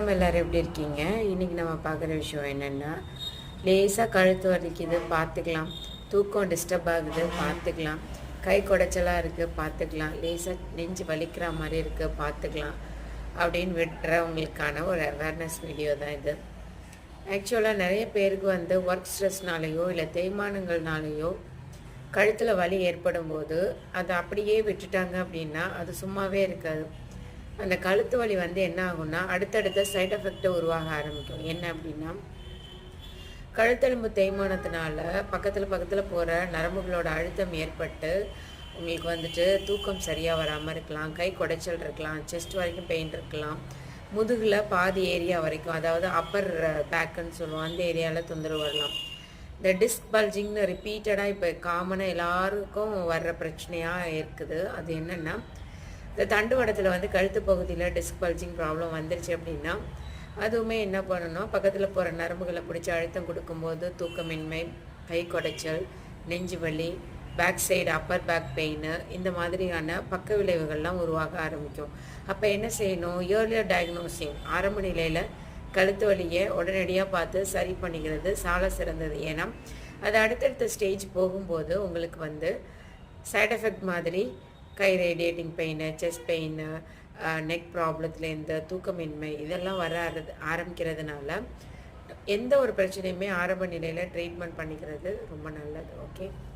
நம்ம எல்லோரும் எப்படி இருக்கீங்க? இன்றைக்கி நம்ம பார்க்குற விஷயம் என்னென்னா லேசாக கழுத்து வலிக்குது பார்த்துக்கலாம். தூக்கம் டிஸ்டர்ப் ஆகுது பார்த்துக்கலாம். கை குடைச்சலாக இருக்குது பார்த்துக்கலாம். லேசாக நெஞ்சு வலிக்கிற மாதிரி இருக்குது பார்த்துக்கலாம். அப்படின்னு விட்டுறவங்களுக்கான ஒரு அவேர்னஸ் வீடியோ தான் இது. ஆக்சுவலாக நிறைய பேருக்கு வந்து ஒர்க் ஸ்ட்ரெஸ்னாலேயோ இல்லை தேய்மானங்கள்னாலேயோ கழுத்தில் வலி ஏற்படும் போது அதை அப்படியே விட்டுட்டாங்க அப்படின்னா அது சும்மாவே இருக்காது. அந்த கழுத்து வலி வந்து என்ன ஆகும்னா அடுத்தடுத்த சைட் எஃபெக்டை உருவாக ஆரம்பிக்கும். என்ன அப்படின்னா கழுத்தெலும்பு தேய்மானத்தினால பக்கத்தில் பக்கத்தில் போகிற நரம்புகளோட அழுத்தம் ஏற்பட்டு உங்களுக்கு வந்துட்டு தூக்கம் சரியாக வராமல் இருக்கலாம் கை குடைச்சல் இருக்கலாம் செஸ்ட் வரைக்கும் பெயின் இருக்கலாம். முதுகில் பாதி ஏரியா வரைக்கும் அதாவது அப்பர் பேக்குன்னு சொல்லுவோம் அந்த ஏரியாவில் தொந்தரவு வரலாம். இந்த டிஸ்க் பல்ஜிங்னு ரிப்பீட்டடாக இப்போ காமனாக எல்லாருக்கும் வர்ற பிரச்சனையாக இருக்குது. அது என்னென்னா இந்த தண்டுவடத்தில் வந்து கழுத்து பகுதியில் டிஸ்க் பல்ஜிங் ப்ராப்ளம் வந்துருச்சு அப்படின்னா அதுவுமே என்ன பண்ணணும்? பக்கத்தில் போகிற நரம்புகளை பிடிச்சி அழுத்தம் கொடுக்கும்போது தூக்கமின்மை கை குடைச்சல் நெஞ்சு வலி back side upper back pain இந்த மாதிரியான பக்க விளைவுகள்லாம் உருவாக ஆரம்பிக்கும். அப்போ என்ன செய்யணும்? இயர்லியர் டயக்னோசிங் ஆரம்ப நிலையில் கழுத்து வலியை உடனடியாக பார்த்து சரி பண்ணிக்கிறது சால சிறந்தது. ஏன்னா அது அடுத்தடுத்த ஸ்டேஜ் போகும்போது உங்களுக்கு வந்து சைட் எஃபெக்ட் மாதிரி கை radiating pain chest pain neck ப்ராப்ளத்துலேருந்து தூக்கமின்மை இதெல்லாம் வர ஆரம்பிக்கிறதுனால எந்த ஒரு பிரச்சனையுமே ஆரம்ப நிலையில் ட்ரீட்மெண்ட் பண்ணிக்கிறது ரொம்ப நல்லது ஓகே